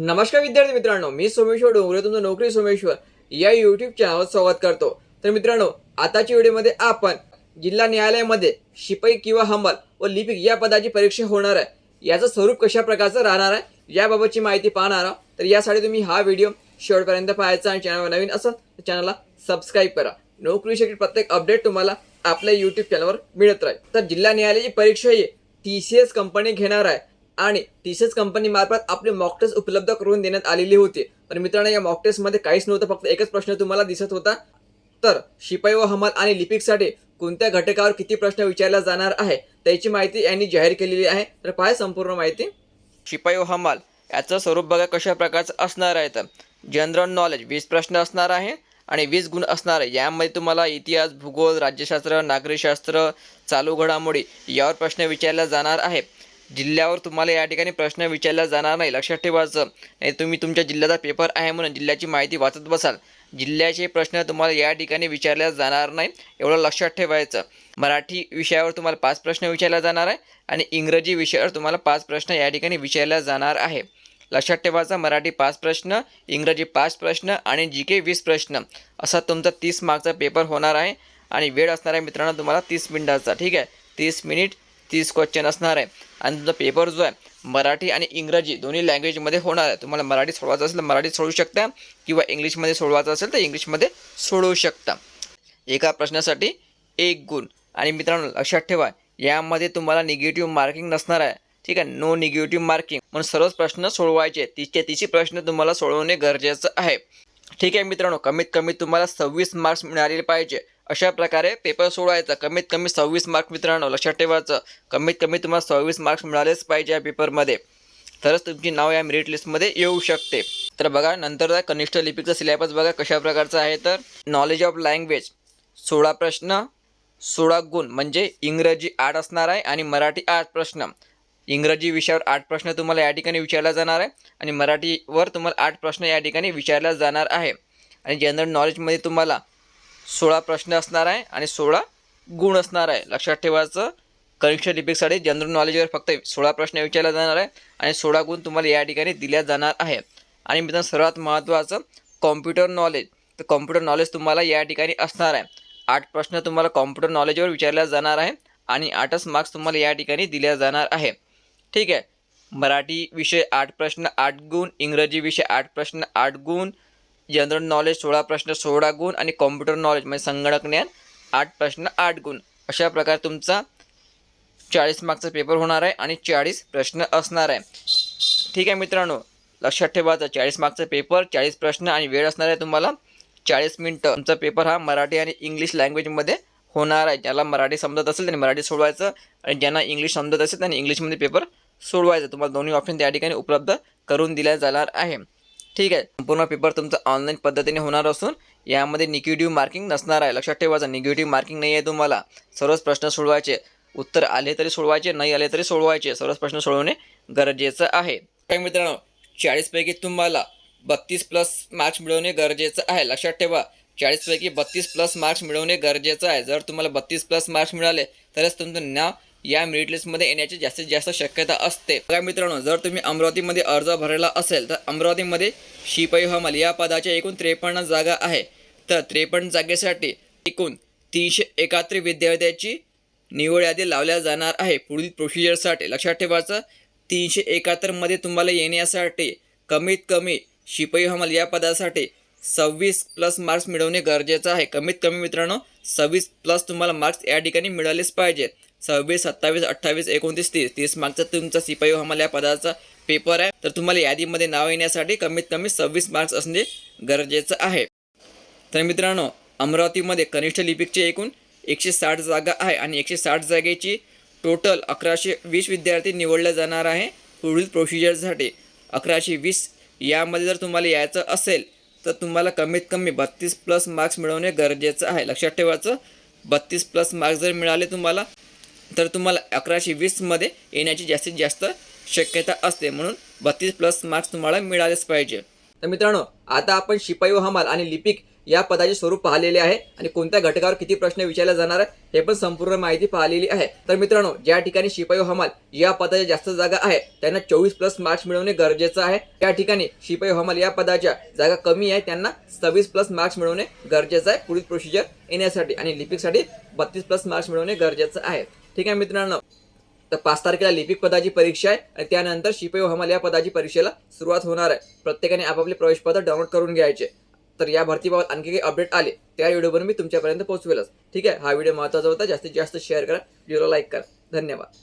नमस्कार विद्यार्थी मित्रांनो मी सोमेश्वर डोंगरे तुमचं नोकरी सोमेश्वर. या युट्यूब चॅनलवर स्वागत करतो. तर मित्रांनो आताच्या व्हिडिओमध्ये आपण जिल्हा न्यायालयामध्ये शिपाई किंवा हंबल व लिपिक या पदाची परीक्षा होणार आहे. याचं स्वरूप कशा प्रकारचं राहणार आहे याबाबतची माहिती पाहणार आहोत. तर यासाठी तुम्ही हा व्हिडिओ शेवटपर्यंत पाहायचा आणि चॅनलवर नवीन असाल तर चॅनलला सबस्क्राईब करा. नोकरीसाठी प्रत्येक अपडेट तुम्हाला आपल्या युट्यूब चॅनलवर मिळत राहील. तर जिल्हा न्यायालयाची परीक्षा ही टी सी एस कंपनी घेणार आहे. आणि टी कंपनीमार्फत कंपनी मार्फत आपले मॉक टेस्ट उपलब्ध करून देण्यात आलेली होती. तर मित्रांनो या मॉक काहीच नव्हतं फक्त एकच प्रश्न तुम्हाला दिसत होता. तर शिपाई व हमाल आणि लिपिकसाठी कोणत्या घटकावर किती प्रश्न विचारला जाणार आहे त्याची माहिती यांनी जाहीर केलेली आहे. तर पाहा संपूर्ण माहिती. शिपाई व हमाल याचं स्वरूप बघा कशा प्रकारचं असणार आहे तर. जनरल नॉलेज वीस प्रश्न असणार आहे आणि वीस गुण असणार आहे. यामध्ये तुम्हाला इतिहास भूगोल राज्यशास्त्र नागरिकशास्त्र चालू घडामोडी यावर प्रश्न विचारला जाणार आहे. जिल्ह्यावर तुम्हाला या ठिकाणी प्रश्न विचारला जाणार नाही. लक्षात ठेवायचं नाही तुम्ही तुमच्या जिल्ह्याचा पेपर आहे म्हणून जिल्ह्याची माहिती वाचत बसाल. जिल्ह्याचे प्रश्न तुम्हाला या ठिकाणी विचारल्या जाणार नाही एवढं लक्षात ठेवायचं. मराठी विषयावर तुम्हाला पाच प्रश्न विचारला जाणार आहे आणि इंग्रजी विषयावर तुम्हाला पाच प्रश्न या ठिकाणी विचारल्या जाणार आहे. लक्षात ठेवायचा मराठी पाच प्रश्न इंग्रजी पाच प्रश्न आणि जी के वीस प्रश्न. असा तुमचा तीस मार्कचा पेपर होणार आहे आणि वेळ असणार आहे मित्रांनो तुम्हाला तीस मिनिटाचा. ठीक आहे? तीस मिनिट तीस क्वेश्चन असणार आहे. आणि तुमचा पेपर जो आहे मराठी आणि इंग्रजी दोन्ही लँग्वेजमध्ये होणार आहे. तुम्हाला मराठी सोडवायचं असेल तर मराठीत सोडवू शकता किंवा इंग्लिशमध्ये सोडवायचं असेल तर इंग्लिशमध्ये सोडवू शकता. एका प्रश्नासाठी एक गुण. आणि मित्रांनो लक्षात ठेवा यामध्ये तुम्हाला निगेटिव्ह मार्किंग नसणार आहे. ठीक आहे? नो निगेटिव्ह मार्किंग म्हणून सर्वच प्रश्न सोडवायचे. तिच्या तिची प्रश्न तुम्हाला सोडवणे गरजेचं आहे. ठीक आहे मित्रांनो कमीत कमी तुम्हाला सव्वीस मार्क्स मिळालेले पाहिजे. अशा प्रकारे पेपर सोडवायचा कमीत कमी सव्वीस मार्क्स मित्रांनो लक्षात ठेवायचं कमीत कमी तुम्हाला सव्वीस मार्क्स मिळालेच पाहिजे या पेपरमध्ये तरच तुमची नाव या मेरिट लिस्टमध्ये येऊ शकते. तर बघा नंतर कनिष्ठ लिपिकचा सिलेबस बघा कशा प्रकारचा आहे तर. नॉलेज ऑफ लँग्वेज सोळा प्रश्न सोळा गुण म्हणजे इंग्रजी आठ असणार आहे आणि मराठी आठ प्रश्न. इंग्रजी विषयावर आठ प्रश्न तुम्हाला या ठिकाणी विचारला जाणार आहे आणि मराठीवर तुम्हाला आठ प्रश्न या ठिकाणी विचारला जाणार आहे. आणि जनरल नॉलेजमध्ये तुम्हाला सोळा प्रश्न असणार आहे आणि सोळा गुण असणार आहे. लक्षात ठेवायचं. कनिष्ठ लिपिकसाठी जनरल नॉलेजवर फक्त सोळा प्रश्न विचारला जाणार आहे आणि सोळा गुण तुम्हाला या ठिकाणी दिल्या जाणार आहे आणि मित्रांनो सर्वात महत्त्वाचं कॉम्प्युटर नॉलेज तर कॉम्प्युटर नॉलेज तुम्हाला या ठिकाणी असणार आहे. आठ प्रश्न तुम्हाला कॉम्प्युटर नॉलेजवर विचारल्या जाणार आहे आणि आठच मार्क्स तुम्हाला या ठिकाणी दिल्या जाणार आहे ठीक आहे? मराठी विषय आठ प्रश्न आठ गुण. इंग्रजी विषय आठ प्रश्न आठ गुण. जनरल नॉलेज सोळा प्रश्न सोळा गुण आणि कॉम्प्युटर नॉलेज म्हणजे संगणक ज्ञान आठ प्रश्न आठ गुण. अशा प्रकारे तुमचा चाळीस मार्कचा पेपर होणार आहे आणि चाळीस प्रश्न असणार आहे. ठीक आहे मित्रांनो लक्षात ठेवायचं चाळीस मार्कचा पेपर चाळीस प्रश्न आणि वेळ असणार आहे तुम्हाला चाळीस मिनटं. तुमचा पेपर हा मराठी आणि इंग्लिश लँग्वेजमध्ये होणार आहे. ज्याला मराठी समजत असेल त्यांनी मराठी सोडवायचं आणि ज्यांना इंग्लिश समजत असेल त्यांनी इंग्लिशमध्ये पेपर सोडवायचं. तुम्हाला दोन्ही ऑप्शन त्या ठिकाणी उपलब्ध करून दिल्या जाणार आहे. ठीक आहे. संपूर्ण पेपर तुमचा ऑनलाईन पद्धतीने होणार असून यामध्ये निगेटिव्ह मार्किंग नसणार आहे. लक्षात ठेवायचं निगेटिव्ह मार्किंग नाही आहे तुम्हाला सर्वच प्रश्न सोडवायचे. उत्तर आले तरी सोडवायचे नाही आले तरी सोडवायचे. सर्वच प्रश्न सोडवणे गरजेचं आहे. काय मित्रांनो चाळीसपैकी तुम्हाला बत्तीस प्लस मार्क्स मिळवणे गरजेचं आहे. लक्षात ठेवा चाळीसपैकी बत्तीस प्लस मार्क्स मिळवणे गरजेचं आहे. जर तुम्हाला बत्तीस प्लस मार्क्स मिळाले तरच तुमचं नाव या मेरिट लिस्टमध्ये येण्याची जास्तीत जास्त शक्यता असते. बघा मित्रांनो जर तुम्ही अमरावतीमध्ये अर्ज भरला असेल तर अमरावतीमध्ये शिपाई हमाल या पदाच्या एकूण त्रेपन्न जागा आहे. तर त्रेपन्न जागेसाठी एकूण तीनशे एकाहत्तर विद्यार्थ्याची निवड यादी लावल्या जाणार आहे. पुढील प्रोसिजरसाठी लक्षात ठेवायचं तीनशे एकाहत्तरमध्ये तुम्हाला येण्यासाठी कमीत कमी शिपाई हमाल या पदासाठी सव्वीस प्लस मार्क्स मिळवणे गरजेचं आहे. कमीत कमी मित्रांनो सव्वीस प्लस तुम्हाला मार्क्स या ठिकाणी मिळालेच पाहिजेत. सव्वीस सत्तावीस अठ्ठावीस एकोणतीस तीस. तीस मार्क्सचा तुमचा सिपाई हमाल या पदाचा पेपर आहे. तर तुम्हाला यादीमध्ये नाव येण्यासाठी कमीत कमी सव्वीस मार्क्स असणे गरजेचं आहे. तर मित्रांनो अमरावतीमध्ये कनिष्ठ लिपिकचे एकूण एकशे साठ जागा आहे आणि एकशे साठ जागेची टोटल अकराशे वीस विद्यार्थी निवडले जाणार आहे पुढील प्रोसिजरसाठी अकराशे वीस यामध्ये जर तुम्हाला यायचं असेल तर तुम्हाला कमीत कमी बत्तीस प्लस मार्क्स मिळवणे गरजेचं आहे. लक्षात ठेवायचं बत्तीस प्लस मार्क्स जर मिळाले तुम्हाला तर तुम्हाला अकराशे वीसमध्ये येण्याची जास्तीत जास्त शक्यता असते. म्हणून बत्तीस प्लस मार्क्स तुम्हाला मिळालेच पाहिजे. तर मित्रांनो आता आपण शिपाई व हमाल आणि लिपिक या पदाचे स्वरूप पाहिलेले आहे आणि कोणत्या घटकावर किती प्रश्न विचारले जाणार आहे हे पण संपूर्ण माहिती पाहिलेली आहे. तर मित्रांनो ज्या ठिकाणी शिपाई व हमाल या पदाच्या जास्त जागा आहे त्यांना चोवीस प्लस मार्क्स मिळवणे गरजेचं आहे. त्या ठिकाणी शिपाई हमाल या पदाच्या जागा कमी आहे त्यांना सव्वीस प्लस मार्क्स मिळवणे गरजेचं आहे. पुढील प्रोसिजर येण्यासाठी आणि लिपिकसाठी बत्तीस प्लस मार्क्स मिळवणे गरजेचं आहे. ठीक आहे मित्रांनो? तर पाच तारखेला लिपिक पदाची परीक्षा आहे आणि त्यानंतर शिपाई हमाल या पदाची परीक्षेला सुरुवात होणार आहे. प्रत्येकाने आपापले प्रवेशपत्र डाउनलोड करून घ्यायचे. तर या भरतीबाबत आणखी काही अपडेट आले त्या व्हिडिओवर मी तुमच्यापर्यंत पोहोचवेलच. ठीक आहे? हा व्हिडिओ महत्त्वाचा होता. जास्तीत जास्त शेअर करा. व्हिडिओला लाईक करा. धन्यवाद.